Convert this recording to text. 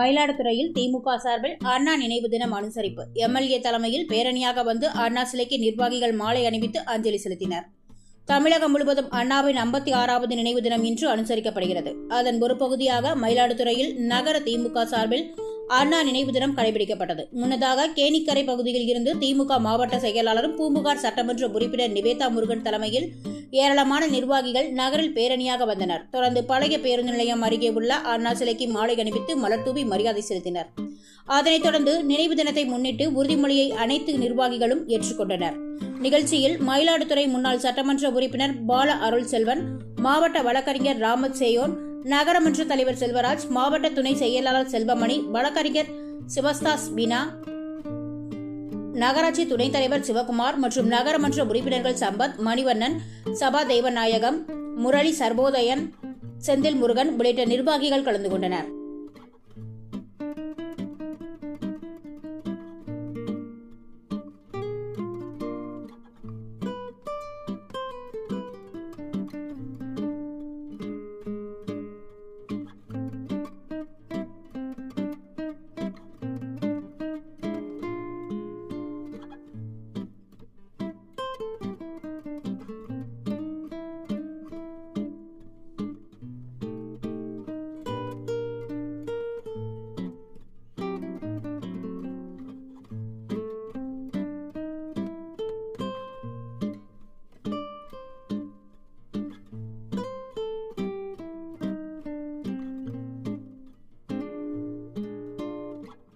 மயிலாடுதுறையில் திமுக சார்பில் அண்ணா நினைவு தினம் அனுசரிப்பு. எம்எல்ஏ தலைமையில் பேரணியாக வந்து அண்ணா சிலைக்கு நிர்வாகிகள் மாலை அணிவித்து அஞ்சலி செலுத்தினர். தமிழகம் முழுவதும் அண்ணாவின் ஐம்பத்தி ஆறாவது நினைவு தினம் இன்று அனுசரிக்கப்படுகிறது. அதன் ஒரு பகுதியாக மயிலாடுதுறையில் நகர திமுக சார்பில் அண்ணா நினைவு தினம் கடைபிடிக்கப்பட்டது. முன்னதாக கேணிக்கரை பகுதியில் இருந்து திமுக மாவட்ட செயலாளரும் பூம்புகார் சட்டமன்ற உறுப்பினர் நிவேதா முருகன் தலைமையில் ஏராளமான நிர்வாகிகள் நகரில் பேரணியாக வந்தனர். தொடர்ந்து பழைய பேருந்து நிலையம் அருகே உள்ள அண்ணா சிலைக்கு மாலை அணிவித்து மலர் தூவி மரியாதை செலுத்தினர். அதனைத் தொடர்ந்து நினைவு தினத்தை முன்னிட்டு உறுதிமொழியை அனைத்து நிர்வாகிகளும் ஏற்றுக்கொண்டனர். நிகழ்ச்சியில் மயிலாடுதுறை முன்னாள் சட்டமன்ற உறுப்பினர் பால அருள் செல்வன் மாவட்ட வழக்கறிஞர் ராமத் சேயோன் நகரமன்ற தலைவர் செல்வராஜ் மாவட்ட துணை செயலாளர் செல்வமணி வழக்கறிஞர் சிவஸ்தாஸ் பீனா நகராட்சி துணைத் தலைவர் சிவகுமார் மற்றும் நகரமன்ற உறுப்பினர்கள் சம்பத் மணிவண்ணன் சபா தெய்வநாயகம் முரளி சர்வோதயன் செந்தில் முருகன் உள்ளிட்ட நிர்வாகிகள் கலந்து கொண்டனர்.